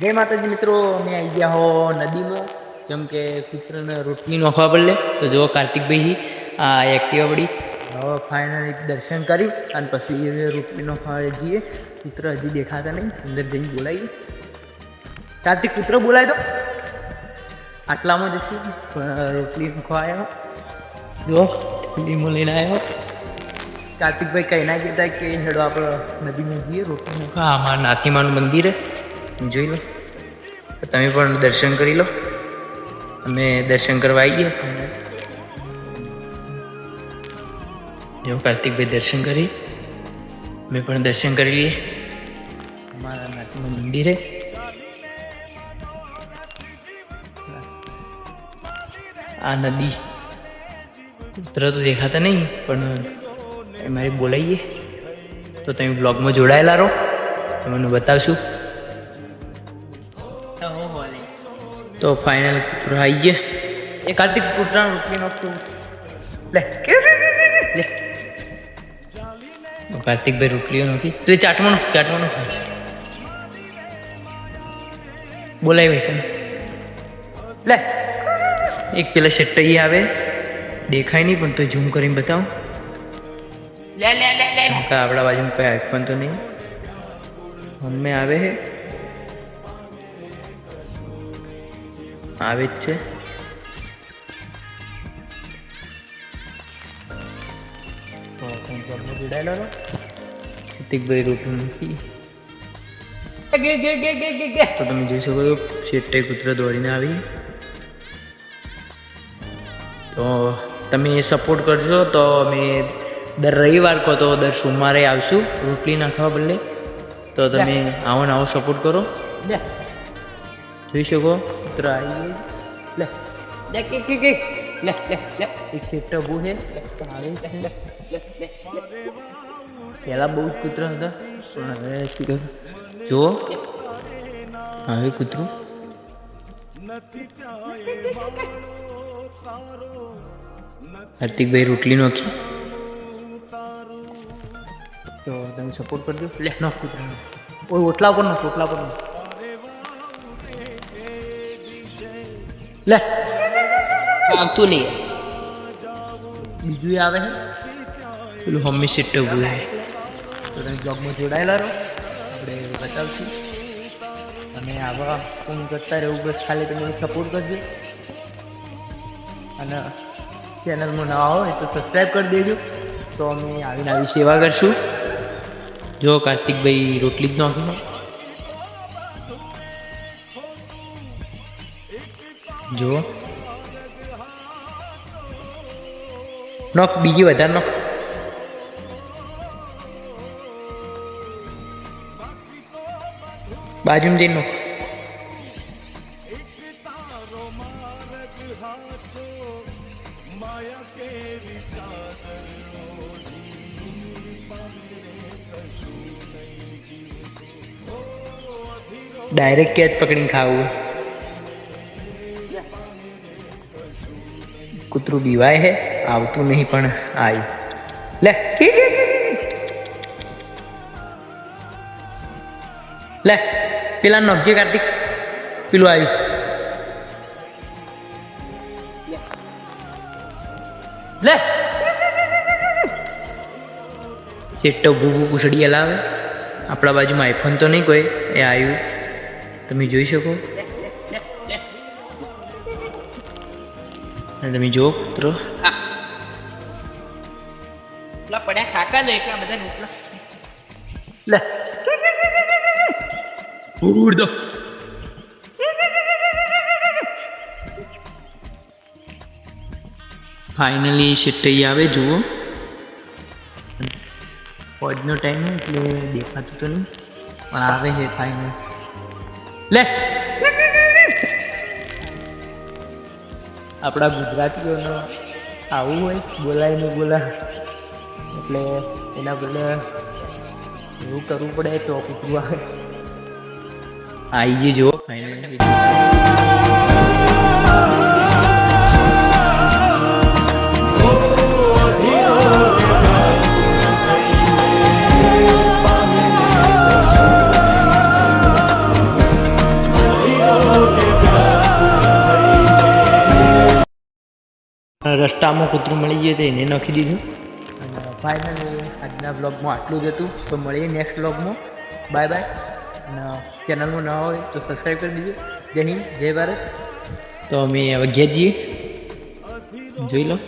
જય માતાજી મિત્રો અમે આવી ગયા હો નદીમાં. જેમ કે પુત્રને રોટલી નોખવા પડે તો જો કાર્તિકભાઈ આ એક્ટિવા પડી હવે ફાઇનલી દર્શન કરી અને પછી એ રોટલી નોખવા જઈએ. પુત્ર હજી દેખાતા નહીં, અંદર જઈને બોલાવીએ. કાર્તિક, પુત્ર બોલાય તો. આટલામાં જશે. રોટલી આવ્યો. જો લીમો લઈને આવ્યો. કાર્તિકભાઈ કહી ના કહેતા કે હેડો આપણે નદીમાં જઈએ, રોટલી નોખવા અમારા નાથીમાનું મંદિર છે. જોઈ લો. તમે પણ દર્શન કરી લો. અમે દર્શન કરવા આવી ગયા. જો, કાર્તિકભાઈ દર્શન કરી. મેં પણ દર્શન કરી લઈએ. અમારા નાથીમાં મંદિરે આ નદી. ઉતરા તો દેખાતા નહીં, પણ મારે બોલાવીએ તો તમે બ્લોગમાં જોડાયેલા રહો. તમને બતાવશું. તો ફાઇનલ કૂતરો આવી ગયા એ કાર્તિક કૂતરા રોટલી નાખતું લે લે તો કાર્તિકભાઈ રોટલીઓ નાખી તો એ ચાટવાનું ચાટવાનું ખાય છે બોલાય ભાઈ તમે લે એક પેલા શેટ્ટઈ આવે દેખાય નહીં પણ તો ઝૂમ કરીને બતાવો લે લે લે લે આપણા બાજુમાં કોઈ આઈફોન તો નહીં મમ્મી આવે છે આવે જ છે. જોડાયેલો મૂકી. તો તમે જોઈ શકો છો શેટ્ટે કૂતરો દોડીને આવી. તો તમે સપોર્ટ કરશો તો અમે દર રવિવાર કહો તો દર સોમવારે આવશું. રોટલી નાખવા બદલે. તો તમે આવો ને આવો સપોર્ટ કરો. લે. જોઈ શકો? કૂતરો આવી લે. લે કે કે કે. લે લે લે. એક સેટ ઊભું છે. આવે છે. લે લે લે પહેલાં બહુ જ કૂતરા હતા. પણ હવે શું કહે? જુઓ. હવે કૂતરું. હાર્દિકભાઈ રોટલી નોખી. તો તમે સપોર્ટ કરજો. લે નો કૂતરા ઓય ઓટલા પર નો ઓટલા પર નો લે. આવતું નહીં. બીજું આવે છે? પેલું હમ્મી સીટ ઊભું છે તો તમે જોબમાં જોડાયેલા રહો. આપણે બતાવશું. અને આવા ફોન કરતા રહેવું બસ ખાલી તમે સપોર્ટ કરજો. અને ચેનલમાં નવા હોય તો સબસ્ક્રાઈબ કરી દેજો. તો અમે આવીને આવી સેવા કરશું. જો કાર્તિકભાઈ રોટલી જ જુઓ. નોક બીજી વધારે નોક બાજુમાં જઈને નોક ડાયરેક્ટ કેચ પકડીને ખાવું. કૂતરું બીવાય હે, આવતું નહીં પણ આવ્યું લે, કે કે. લે, પેલા નોખજે કાર્તિક પેલું આવ્યું લે. ચેટ્ટો ભૂભુ પૂછડી હલાવે આપણા બાજુમાં આઈફોન તો નહીં કોઈ, એ આવ્યું તમે જોઈ શકો. અને તમે જુઓ કૂતરો એટલા પડ્યા કાકા ને એટલા બધા રોટલા લે. ઉડ દો ફાઇનલી આવે જુઓ. ફોજનો ટાઈમ એટલે દેખાતું તો નહીં. પણ આવે છે ફાઇનલ લે. આપણા ગુજરાતીઓનો આવું હોય, બોલાય ને બોલા એટલે એના બદલે એવું કરવું પડે તો કૂતરું આવે જુઓ ફાઇનલ રસ્તામાં કૂતરું મળી ગયું તો એને નાખી દીધું. અને ફાઇનલી આજના બ્લોગમાં આટલું જ હતું. તો મળીએ નેક્સ્ટ બ્લોગમાં બાય બાય અને ચેનલમાં ન હોય તો સબસ્ક્રાઈબ કરી દીજો. જય હિન્દ જય ભારત. તો અમે હવે ઘેર જઈએ. જોઈ લો.